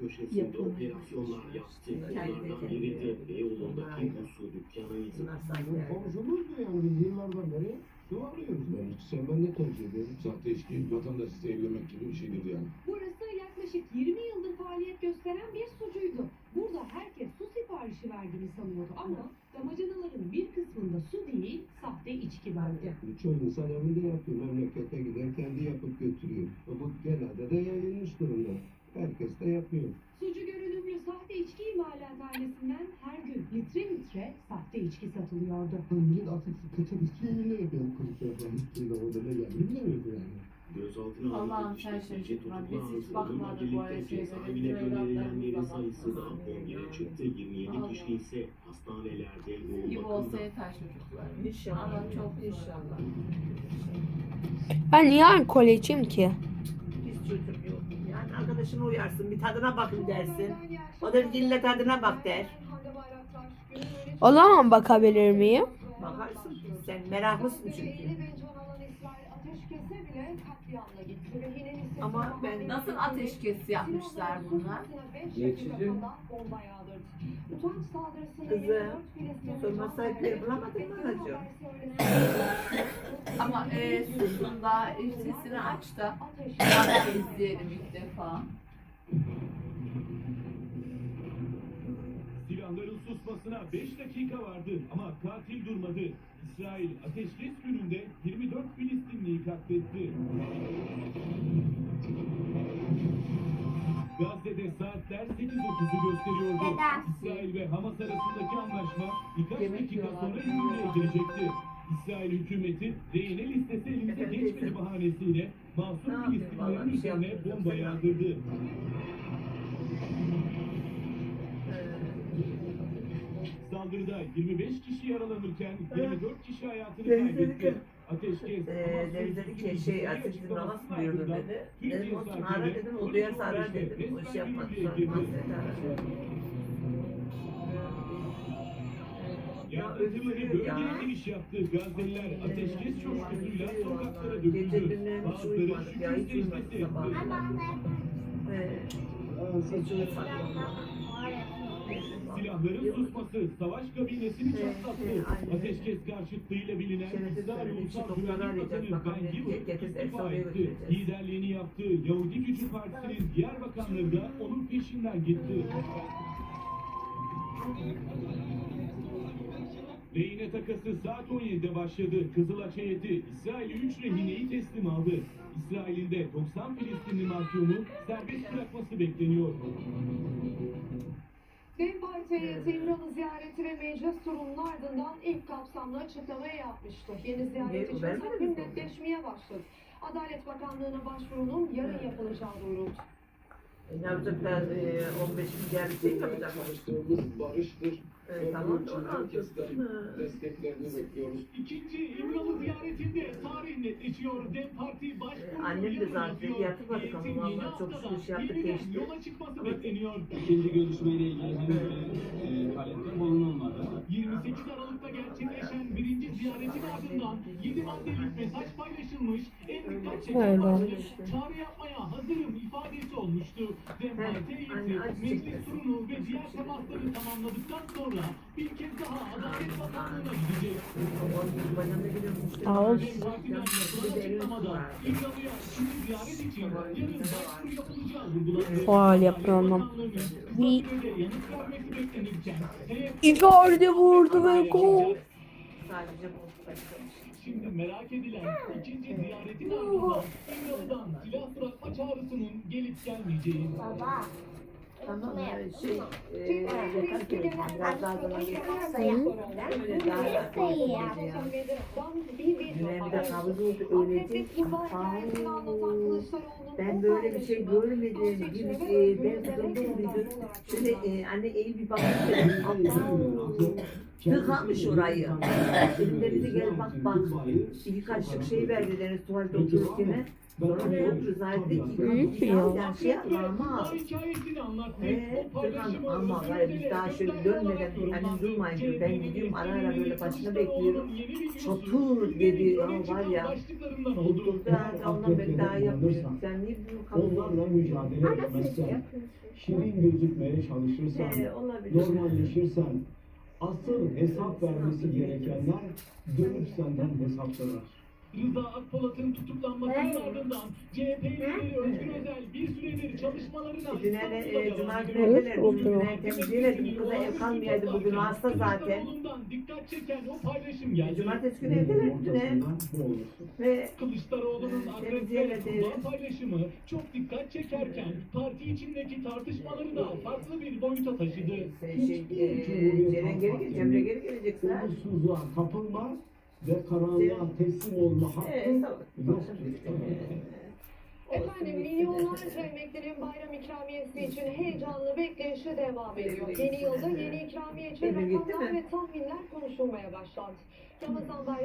köşesinde Yapılmış. operasyonlar yaptı. Kendi Bunlardan biri de Beyoğlu'ndaki Usu dükkanıydı. Sahte. komşumuzdu yani biz yıllardan beri su alıyoruz. Ben içsem ben de tercih ediyorum. Sahte içki vatandaş evlemek gibi bir şeydir yani. Burası yaklaşık 20 yıldır faaliyet gösteren bir sucuydu. Burada herkes su siparişi verdiğini sanıyordu ama damacanaların bir kısmında su değil, sahte içki vardı. Çoğu insan evinde yapıyor. Memlekete gider kendi yapıp götürüyor. Bu genelde de yayılmış durumda. Herkes de yapıyor. Sucu görünümlü sahte içki imalathanesinden her gün litre litre sahte içki satılıyordu. Millet artık kaçak içkiyi bile yapıyor. Kırık yapan içkiyi de orada ne geldi bilmiyordu yani. Gözaltına Allah'ım alınan sen hiç Ansar'ın bakmadık bu şeylere. cezaevine Evlatlarımız gönderilenlerin sayısı da bakmadık. 11'e çıktı. 27 Allah. kişi ise hastanelerde yoğun Gibi olsa yeter çocuklar. İnşallah. Ama çok İnşallah. Ben niye alkol içeyim ki? Biz çocuk arkadaşını uyarsın. Bir tadına bakın dersin. O da dinle tadına bak der. O zaman bakabilir miyim? Bakarsın. Sen meraklısın çünkü. Ama ben Nasıl ateşkes yapmışlar bunlar? Geçici. Kızım, sorma sahipleri bulamadın mı anacığım? Ama e, susun da e, sesini aç da de izleyelim ilk defa. Silahların susmasına 5 dakika vardı ama katil durmadı. İsrail ateşkes gününde 24 Filistinliyi katletti. Gazze'de saatler 8.30'u gösteriyordu. İsrail ve Hamas arasındaki anlaşma birkaç Yemek dakika yiyorlar. sonra yürürlüğe girecekti. İsrail hükümeti rehine listesi elimize Efendim, geçmedi teyze. bahanesiyle Ne masum vallahi bir şey üzerine bomba yağdırdı. Saldırıda 25 kişi yaralanırken 24 kişi hayatını kaybetti. Ee, Deniz dedi sözcüsü ki şey açıklamasının namaz ardından dedi. Dedim olsun ara dedim o duyarsa ara 12.15'te dedim. O girdi. dedi ara. Ya Yardımcıları üzülüyor ya. bölgeye giriş yaptı. Gazze'liler ateşkes coşkusuyla sokaklara döküldü. Gece Bazıları uyumadık ya, hiç uyumadık secdesi etti. sabahlara. Ee, hiç uyumadık vallahi. Silahların susması savaş kabinesini çatlattı. Ateşkes karşıtlığıyla bilinen İsrail Ulusal Güvenlik. Bakanı Ben Gibber istifa etti. Liderliğini yaptığı Yahudi Gücü Partisi'nin diğer bakanları da onun peşinden gitti. Rehine takası saat 17'de başladı. Kızılaç heyeti İsrail'e 3 rehineyi teslim aldı. İsrail'in de 90 Filistinli mahkumu serbest bırakması bekleniyor. DEM Parti heyeti İmralı ziyareti ve meclis turunun ardından ilk kapsamlı açıklamayı yapmıştı. Yeni ziyaret için mi? netleşmeye başladı. Adalet Bakanlığı'na başvurunun yarın yapılacağı duyuruldu. E, Ne yapacaklar? Ee, 15 milyar bir şey mi yapacaklar? Amaçlarımız barıştır. Evet, tamam desteklerini bekliyoruz. İkinci İmralı ziyaretinde tarih netleşiyor. DEM Parti Başkanı Ee, annem de zaten yatırmadık ama vallahi çok şükür şey yaptık, geçti. yola çıkması bekleniyor. İkinci görüşmeyle ilgili henüz bir e, talepte bulunulmadı. 28 Aralık'ta gerçekleşen birinci ziyaretin ardından 7 maddelik mesaj paylaşılmış. En dikkat çeken Öyle. başlık çağrı yapmaya hazırım ifadesi olmuştu. Anne, acı meclis turunu ve diğer temasları tamamladıktan sonra bir kez daha Adalet Bakanlığı'na gidecek. Vurgulandı. Faal yapıyorum. Icardi vurdu ve gol. Şimdi merak edilen ikinci ziyaretin ardından silah bırakma çağrısının gelip gelmeyeceği. Tamam şey, e, yeter ki biraz daha zaman Ben böyle bir şey görmedim. Bir, e, ben kızımda oluyordum. Şöyle e, anne iyi bir baktım. Tıkamış orayı. Dedim de bize gel bak bak. Bir kaşık şey verdi deniz tuvalete otururken. Büyük yapma ama Türkan ama gayet dilerim, daha şöyle dönmeden yapıyorum. hani durmayın diyor. Ben gidiyorum ara ara böyle başına bekliyorum. Çatır dedi ya var ya. Daha ondan beri daha yapmıyorum. Sen niye bunu kabul Onlarla mücadele etmezsen, şirin gözükmeye çalışırsan, normalleşirsen, asıl hesap vermesi gerekenler dönüp senden hesap sorar. Rıza Akpolat'ın tutuklanmasının ardından CHP lideri Özgür Özel bir süredir çalışmalarına Güney'e e, Cuma Evet, günü gelir. oldu. Güney temizleyemedim. Bu kıza ev kalmayaydı bugün hasta zaten. Dikkat çeken o paylaşım geldi. Cumartesi günü evdeler olursun. Ve Kılıçdaroğlu'nun temizleyemedi. yapılan paylaşımı çok dikkat çekerken parti içindeki tartışmaları da farklı bir boyuta taşıdı. şey, e, Ceren geri gelecek, Cemre geri. Umutsuzluğa kapılma ve karanlığa teslim olma sağ- yoktur. Efendim milyonlarca emeklerin bayram ikramiyesi için heyecanlı bekleyişe devam ediyor. Yeni yılda yeni ikramiye için rakamlar ve tahminler konuşulmaya başlandı. Ramazan bayramı